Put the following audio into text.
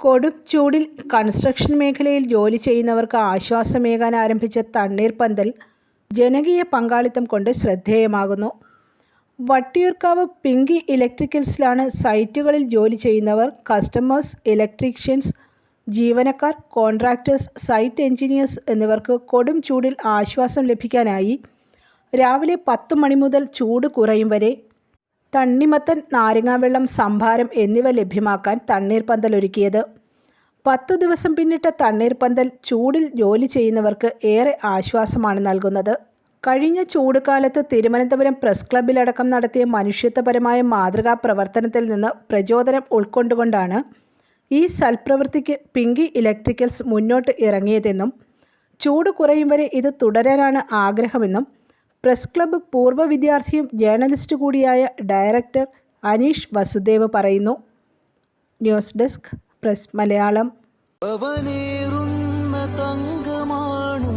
കൊടും ചൂടിൽ കൺസ്ട്രക്ഷൻ മേഖലയിൽ ജോലി ചെയ്യുന്നവർക്ക് ആശ്വാസമേകാൻ ആരംഭിച്ച തണ്ണീർപ്പന്തൽ ജനകീയ പങ്കാളിത്തം കൊണ്ട് ശ്രദ്ധേയമാകുന്നു. വട്ടിയൂർക്കാവ് പിങ്കി ഇലക്ട്രിക്കൽസിലാണ് സൈറ്റുകളിൽ ജോലി ചെയ്യുന്നവർ കസ്റ്റമേഴ്സ് ഇലക്ട്രീഷ്യൻസ് ജീവനക്കാർ കോൺട്രാക്ടേഴ്സ് സൈറ്റ് എഞ്ചിനീയേഴ്സ് എന്നിവർക്ക് കൊടും ചൂടിൽ ആശ്വാസം ലഭിക്കാനായി രാവിലെ പത്ത് മണി മുതൽ ചൂട് കുറയും വരെ തണ്ണിമത്തൻ നാരങ്ങാവെള്ളം സംഭാരം എന്നിവ ലഭ്യമാക്കാൻ തണ്ണീർപ്പന്തൽ ഒരുക്കിയത്. പത്തു ദിവസം പിന്നിട്ട തണ്ണീർപ്പന്തൽ ചൂടിൽ ജോലി ചെയ്യുന്നവർക്ക് ഏറെ ആശ്വാസമാണ് നൽകുന്നത്. കഴിഞ്ഞ ചൂടുകാലത്ത് തിരുവനന്തപുരം പ്രസ് ക്ലബ്ബിലടക്കം നടത്തിയ മനുഷ്യത്വപരമായ മാതൃകാ പ്രവർത്തനത്തിൽ നിന്ന് പ്രചോദനം ഉൾക്കൊണ്ടുകൊണ്ടാണ് ഈ സൽപ്രവൃത്തിക്ക് പിങ്കി ഇലക്ട്രിക്കൽസ് മുന്നോട്ട് ഇറങ്ങിയതെന്നും ചൂട് കുറയും വരെ ഇത് തുടരാനാണ് ആഗ്രഹമെന്നും പ്രസ് ക്ലബ്ബ് പൂർവ വിദ്യാർത്ഥിയും ജേർണലിസ്റ്റ് കൂടിയായ ഡയറക്ടർ അനീഷ് വസുദേവ് പറയുന്നു. News desk press Malayalam. Thank തങ്കമാണു